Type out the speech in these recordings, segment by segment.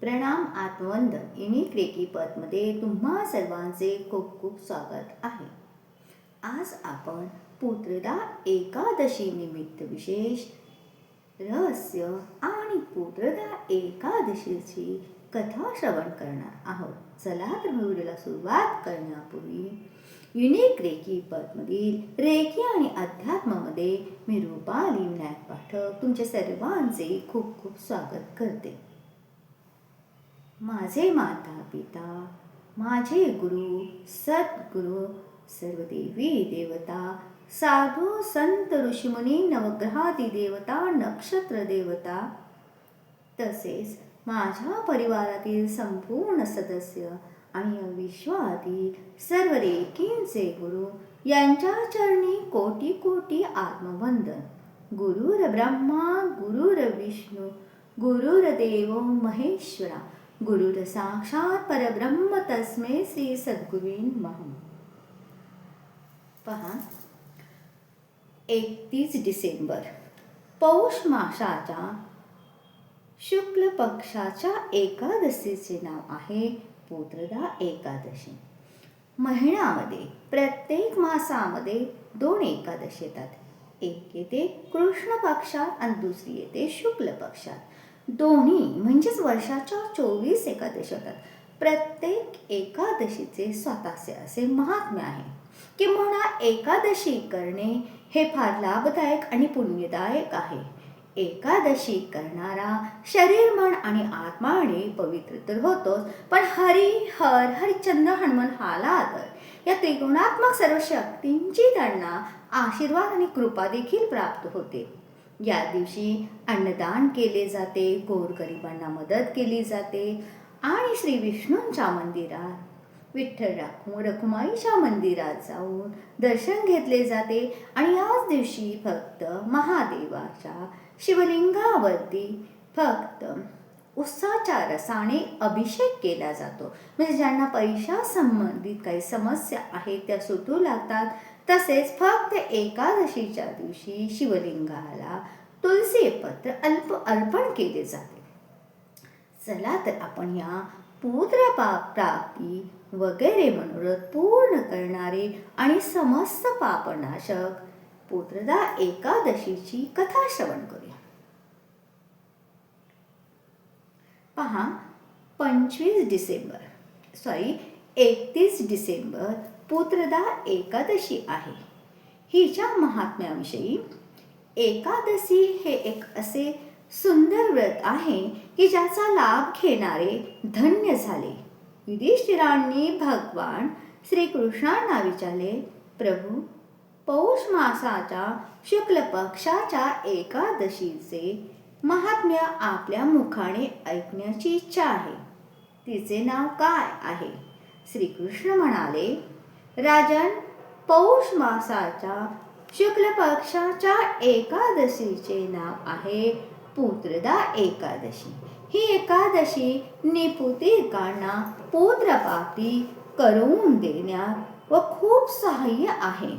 प्रणाम आत्मवंदन. युनिक पदमध्ये तुम्हा सर्वांचे खूप खूप स्वागत आहे. आज आपण पुत्रदा एकादशी निमित्त विशेष रहस्य आणि पुत्रदा एकादशीची कथा श्रवण करणार आहोत. चला तर व्हिडिओला सुरुवात करण्यापूर्वी युनिक रेकी पदमधील रेखी आणि अध्यात्मामध्ये मी रूपाली विनायक पाठक तुमच्या सर्वांचे खूप खूप स्वागत करते. माझे माता पिता माझे गुरु सद्गुरु सर्व देवी देवता साधू संत ऋषीमुनी नवग्रहादी देवता नक्षत्र देवता तसेच माझ्या परिवारातील संपूर्ण सदस्य आणि विश्वातील सर्व रेखींचे गुरु यांच्या चरणी कोटी कोटी आत्मवंदन. गुरुर ब्रह्मा गुरुर विष्णू गुरुर देव महेश्वरा गुरुर साक्षात परब्रह्म तस्मे श्री सद्गुरुन महा पहा एकतीस डिसेंबर पौष मासाच्या शुक्ल पक्षाच्या एकादशीचे नाव आहे पुत्रदा एकादशी. महिन्यामध्ये प्रत्येक मासामध्ये दोन एकादशी येतात. एक येते कृष्ण पक्षात आणि दुसरी येते शुक्ल पक्षात. दोन्ही म्हणजेच वर्षाच्या चोवीस एकादशी होतात. प्रत्येक एकादशीचे स्वतःचे असे महात्म्य आहे. किंवा एकादशी करणे हे फार लाभदायक आणि पुण्यदायक आहे. एकादशी करणारा शरीर मन आणि आत्माने पवित्र तर होतोच पण हरी हर हरिचंद्र हनुमान हाला तर या त्रिगुणात्मक सर्व शक्तींची त्यांना आशीर्वाद आणि कृपा देखील प्राप्त होते. या दिवशी अन्नदान केले जाते गोरगरिबांना मदत केली जाते आणि श्री विष्णूंच्या मंदिरात विठ्ठल राखू रखुमाईच्या मंदिरात जाऊन दर्शन घेतले जाते आणि याच दिवशी फक्त महादेवाच्या शिवलिंगावरती फक्त उत्साहाच्या रसाने अभिषेक केला जातो. म्हणजे ज्यांना पैशा संबंधित काही समस्या आहेत त्या सुटू लागतात. तसेच फक्त एकादशीच्या दिवशी शिवलिंगाला तुलसी पत्र अल्प अर्पण केले जाते. चला तर आपण या पुत्र पाप प्राप्ती वगैरे मनोरथ पूर्ण करणारे आणि समस्त पापनाशक पुत्रदा एकादशीची कथा श्रवण करूया. पहा पंचवीस डिसेंबर सॉरी एकतीस डिसेंबर पुत्रदा एकादशी आहे. हिच्या महात्म्याविषयी एकादशी हे एक असे सुंदर व्रत आहे की ज्याचा लाभ घेणारे धन्य झाले. युधिष्ठिरांनी भगवान श्रीकृष्णांना विचारले प्रभू पौष मासाच्या शुक्ल पक्षाच्या एकादशीचे महात्म्य आपल्या मुखाने ऐकण्याची इच्छा आहे. तिचे नाव काय आहे? श्रीकृष्ण म्हणाले राजन पौष मासाच्या शुक्ल पक्षाच्या एकादशीचे नाव आहे पुत्रदा एकादशी. ही एकादशी निपुतिकांना पुत्रप्राप्ती करून देण्यात व खूप सहाय्य आहे.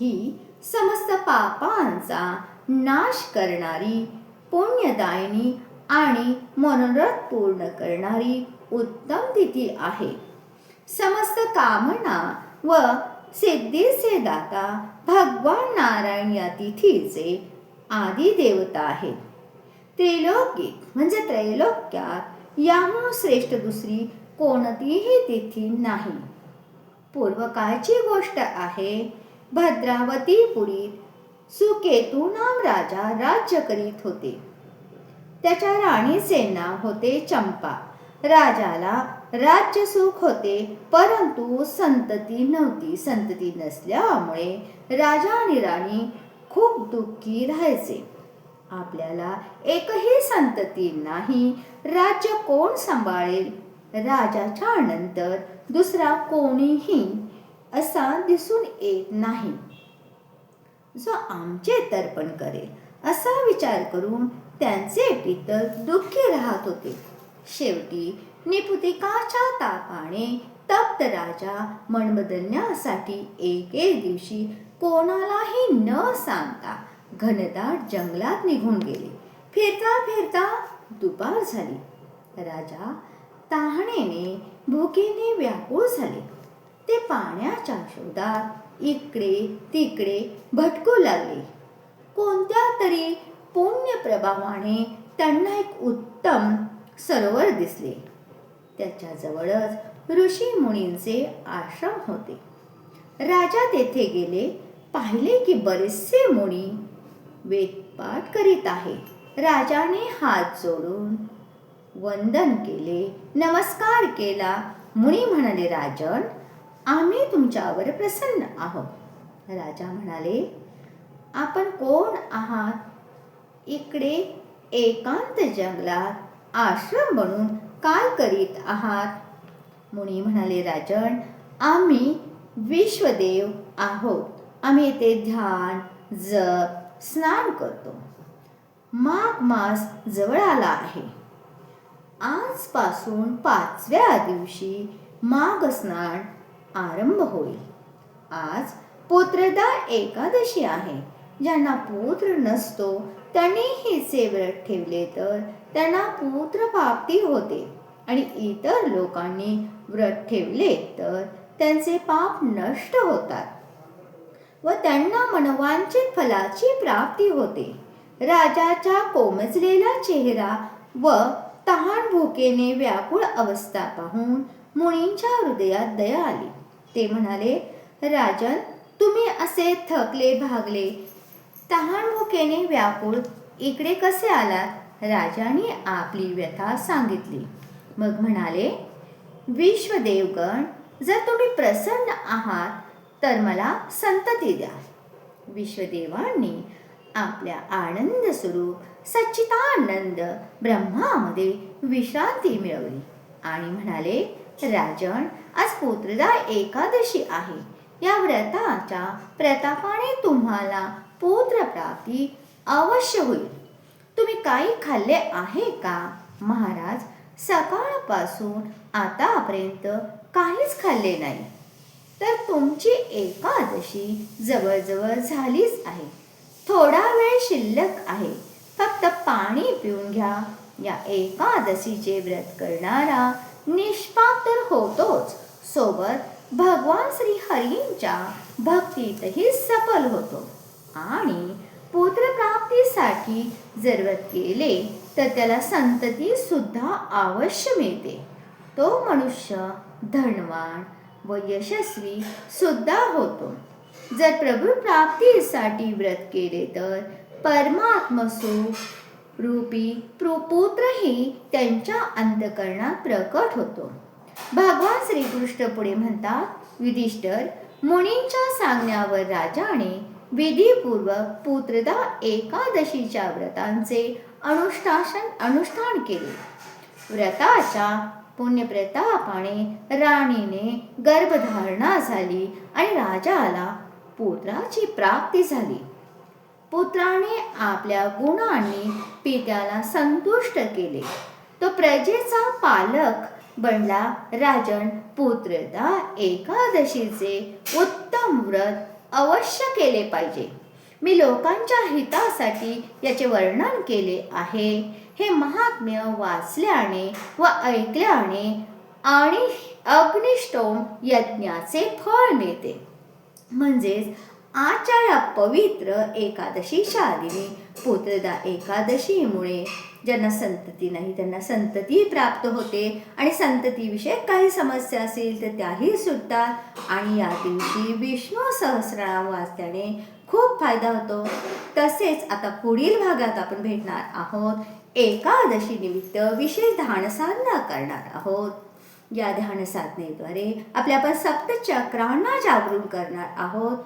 ही समस्त पापांचा नाश करणारी पुण्यदायिनी आणि मनोरथ पूर्ण करणारी उत्तम तिथी आहे. समस्त कामना व सिद्धीचे दाता भगवान नारायण या तिथीचे आदी देवता आहेत. त्रिलोकिक म्हणजे त्रैलोक्यात याहून श्रेष्ठ दुसरी कोणतीही तिथी नाही. पूर्वकाळची गोष्ट आहे भद्रावतीपुरीत सुकेतू नाम राजा राज्य करीत होते. त्याच्या राणीचे नाव होते चंपा. राजाला राज्य सुख होते परंतु संतती नव्हती. संतती नसल्यामुळे राजा आणि राणी खूप दुःखी राहायचे. आपल्याला एकही संतती नाही. राज्य कोण सांभाळेल? राजाच्या नंतर दुसरा कोणीही असा दिसून येत नाही. जो आमचे तर्पण करेल असा विचार करून त्यांचे पितर दुःखी राहत होते. शेवटी निपुतिकाच्या तापाने तप्त राजा मन बदलण्यासाठी एक एक दिवशी कोणालाही न सांगता घनदाट जंगलात निघून गेले. फिरता फिरता दुपार झाली. राजा तहानेने भुकेने व्याकुळ झाले. ते पाण्याच्या शोधात इकडे तिकडे भटकू लागले. कोणत्या तरी पुण्य प्रभावाने त्यांना एक उत्तम सरोवर दिसले. त्याच्याजवळच ऋषी मुनींचे आश्रम होते. राजा तेथे गेले पाहिले की बरेचसे मुनी वेदपाठ करीत आहे. राजाने हात जोडून वंदन केले नमस्कार केला. मुनी म्हणाले राजन आम्ही तुमच्यावर प्रसन्न आहोत. राजा म्हणाले आपण कोण आहात? इकडे एकांत जंगलात आश्रम बनून काय करीत आहात? मुनी म्हणाले राजन आम्ही विश्वदेव आहोत. आम्ही येथे ध्यान जप स्नान करतो. माघ मास जवळ आला आहे. आजपासून पाचव्या दिवशी माघ स्नान आरंभ होईल. आज पुत्रदा एकादशी आहे. ज्यांना पुत्र नसतो त्यांनी हे व्रत ठेवले तर त्यांना पुत्र प्राप्ती होते. आणि इतर लोकांनी व्रत ठेवले तर त्यांचे पाप नष्ट होतात. व त्यांना मनवांचित फलाची प्राप्ती होते. राजाचा कोमजलेला चेहरा व तहान भुकेने व्याकुळ अवस्था पाहून मुनींच्या हृदयात दया आली. ते म्हणाले राजन तुम्ही असे थकले भागले. तहान भुकेने व्याकुळ इकडे कसे आलात? राजाने आपली व्यथा सांगितली. मग म्हणाले विश्वदेवगण जर तुम्ही प्रसन्न आहात तर मला संतती द्या. विश्वदेवांनी आपल्या आनंद स्वरूप सच्चितानंद ब्रह्मामध्ये विश्रांती मिळवली आणि म्हणाले राजन आज पुत्रदा एकादशी आहे. या व्रताच्या प्रतापाने तुम्हाला पुत्रप्राप्ती अवश्य होईल. तुम्ही काही खाल्ले आहे का? महाराज सकाळपासून आतापर्यंत काहीच खाल्ले नाही. तर तुमची एकादशी जवळजवळ झालीच आहे. थोडा वेळ शिल्लक आहे. फक्त पाणी पिऊन घ्या. या एकादशीचे व्रत करणारा निष्पाप तर होतोच. सोबत भगवान श्री हरींच्या भक्तीतही सफल होतो. आणि पुत्रप्राप्तीसाठी जर व्रत केले तर त्याला संतती सुद्धा अवश्य मिळते. तो मनुष्य धनवान व यशस्वी सुद्धा होतो. जर प्रभू प्राप्तीसाठी व्रत केले तर परमात्मसु रूपी पुत्रही त्यांच्या अंतकरणात प्रकट होतो. भगवान श्रीकृष्ण पुढे म्हणतात युधिष्ठर मुनींच्या सांगण्यावर राजाने विधीपूर्वक पुत्रदा एकादशीच्या व्रतांचे अनुष्ठासन अनुष्ठान केले. व्रताच्या पुण्यप्रतापाने राणीने गर्भधारणा झाली आणि राजाला पुत्राची प्राप्ती झाली. पुत्राने आपल्या गुणांनी पित्याला संतुष्ट केले. तो प्रजेचा पालक बनला राजन पुत्रदा एकादशीचे उत्तम व्रत अवश्य केले पाहिजे. मी लोकांच्या हितासाठी याचे वर्णन केले आहे. हे महात्म्य वाचल्याने व ऐकल्याने आणि अग्निष्टोम यज्ञाचे फळ मिळते. म्हणजेच आजच्या या पवित्र एकादशीच्या दिनी पुत्रदा एकादशीमुळे ज्यांना संतती नाही त्यांना संतती प्राप्त होते. आणि संततीविषयक काही समस्या असेल तर त्याही सुटतात. आणि या दिवशी विष्णू सहस्रनाम वाचल्याने खूप फायदा होतो. तसेच आता पुढील भागात आपण भेटणार आहोत. एकादशी निमित्त विशेष ध्यानसाधना करणार आहोत. या ध्यान साधनेद्वारे आपल्या आपण सप्तचक्रांना जागरूक करणार आहोत.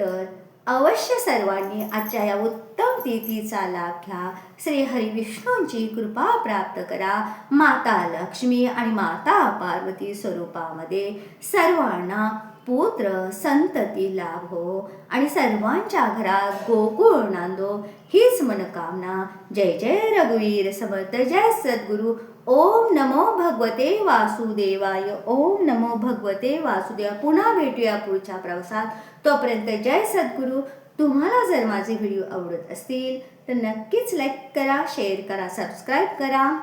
तर अवश्य सर्वांनी आजच्या या उत्तम तिथीचा लाभ घ्या. श्री हरिविष्णूंची कृपा प्राप्त करा. माता लक्ष्मी आणि माता पार्वती स्वरूपामध्ये सर्वांना पुत्र संतती लाभ हो. आणि सर्वांच्या घरात गोकुळ नांदो. हीच मनोकामना. जय जय रघुवीर समर्थ. जय सद्गुरू. ओम नमो भगवते वासुदेवाय. ओम नमो भगवते वासुदेवा पुन्हा भेटूया पुढच्या प्रवासात. तोपर्यंत जय सद्गुरू. तुम्हाला जर माझे व्हिडिओ आवडत असतील तर नक्कीच लाईक करा शेअर करा सबस्क्राईब करा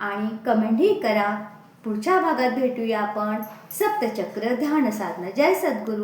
आणि कमेंटही करा. पुढच्या भागात भेटूया आपण. सप्तचक्र ध्यान साधना. जय सद्गुरू.